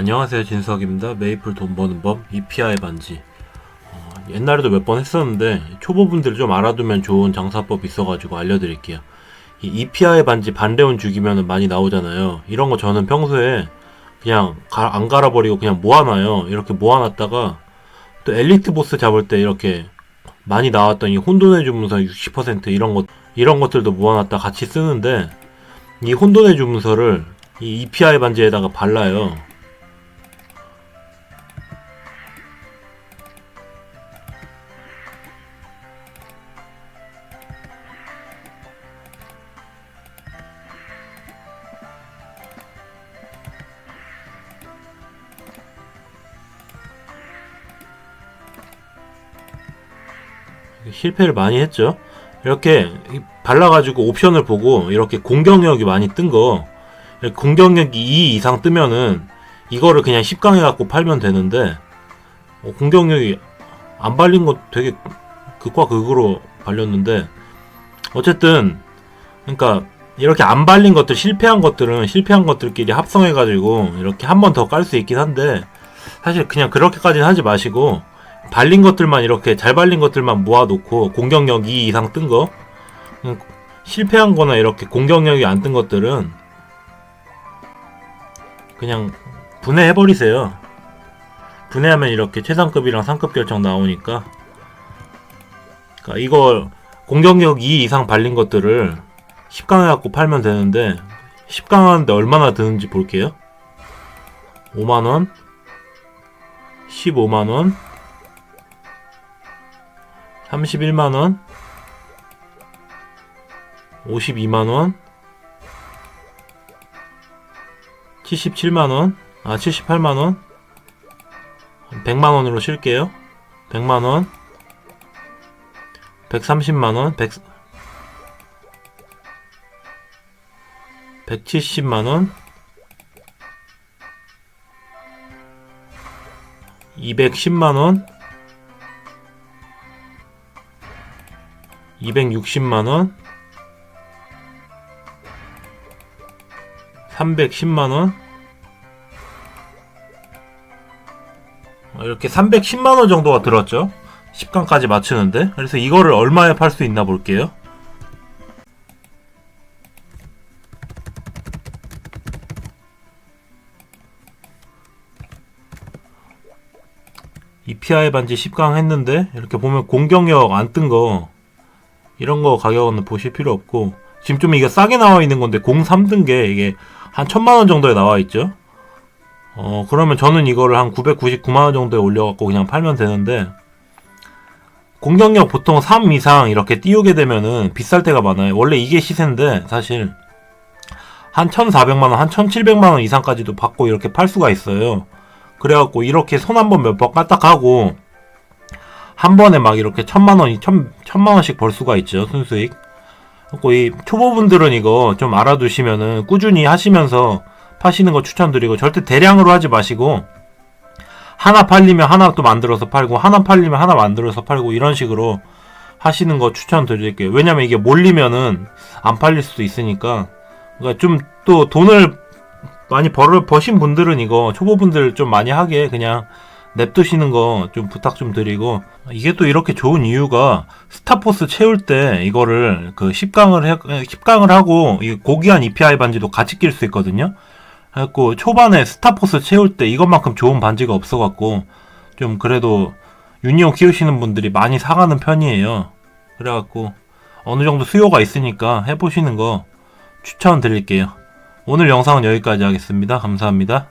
안녕하세요 진석입니다. 메이플 돈 버는 법 EPI 반지 어, 옛날에도 몇 번 했었는데 초보분들 좀 알아두면 좋은 장사법 있어가지고 알려드릴게요. 이 EPI 반지 반레온 죽이면 많이 나오잖아요. 이런 거 저는 평소에 그냥 가- 안 갈아버리고 그냥 모아놔요. 이렇게 모아놨다가 또 엘리트 보스 잡을 때 이렇게 많이 나왔던 이 혼돈의 주문서 60% 이런 것 이런 것들도 모아놨다 같이 쓰는데 이 혼돈의 주문서를 이 EPI 반지에다가 발라요. 실패를 많이 했죠. 이렇게 발라가지고 옵션을 보고 이렇게 공격력이 많이 뜬 거, 공격력이 2 이상 뜨면은 이거를 그냥 10강 해갖고 팔면 되는데, 어, 공격력이 안 발린 거 되게 극과 극으로 발렸는데, 어쨌든, 그러니까 이렇게 안 발린 것들, 실패한 것들은 실패한 것들끼리 합성해가지고 이렇게 한 번 더 깔 수 있긴 한데, 사실 그냥 그렇게까지는 하지 마시고, 발린 것들만 이렇게 잘 발린 것들만 모아놓고 공격력 2 이상 뜬 거, 음, 실패한 거나 이렇게 공격력이 안 뜬 것들은 그냥 분해해버리세요. 분해하면 이렇게 최상급이랑 상급 결정 나오니까. 그러니까 이거 공격력 2 이상 발린 것들을 10강 해갖고 팔면 되는데 10강 하는데 얼마나 드는지 볼게요. 5만원, 15만원, 31만원, 52만원, 77만원, 아, 78만원, 100만원으로 쉴게요. 100만원, 130만원, 100, 170만원, 210만원, 260만원, 310만원, 어, 이렇게 310만원 정도가 들었죠? 10강까지 맞추는데? 그래서 이거를 얼마에 팔 수 있나 볼게요. EPI 반지 10강 했는데 이렇게 보면 공격력 안 뜬 거 이런 거 가격은 보실 필요 없고 지금 좀 이게 싸게 나와 있는 건데 03등 게 이게 한 천만 원 정도에 나와 있죠. 어 그러면 저는 이거를 한 999만 원 정도에 올려갖고 그냥 팔면 되는데 공격력 보통 3 이상 이렇게 띄우게 되면은 비쌀 때가 많아요. 원래 이게 시세인데 사실 한 1,400만 원, 한 1,700만 원 이상까지도 받고 이렇게 팔 수가 있어요. 그래갖고 이렇게 손 한번 몇 번 까딱하고 한 번에 막 이렇게 천만 원이 천, 천만 원씩 벌 수가 있죠 순수익. 그리고 이 초보분들은 이거 좀 알아두시면은 꾸준히 하시면서 파시는 거 추천드리고 절대 대량으로 하지 마시고 하나 팔리면 하나 또 만들어서 팔고 하나 팔리면 하나 만들어서 팔고 이런 식으로 하시는 거 추천드릴게요. 왜냐면 이게 몰리면은 안 팔릴 수도 있으니까 그러니까 좀 또 돈을 많이 벌 버신 분들은 이거 초보분들 좀 많이 하게 그냥 냅두시는 거 좀 부탁 좀 드리고 이게 또 이렇게 좋은 이유가 스타포스 채울 때 이거를 그 10강을 해, 10강을 하고 이 고귀한 EPI 반지도 같이 낄 수 있거든요. 그래갖고 초반에 스타포스 채울 때 이것만큼 좋은 반지가 없어갖고 좀 그래도 유니온 키우시는 분들이 많이 사가는 편이에요. 그래갖고 어느 정도 수요가 있으니까 해보시는 거 추천드릴게요. 오늘 영상은 여기까지 하겠습니다. 감사합니다.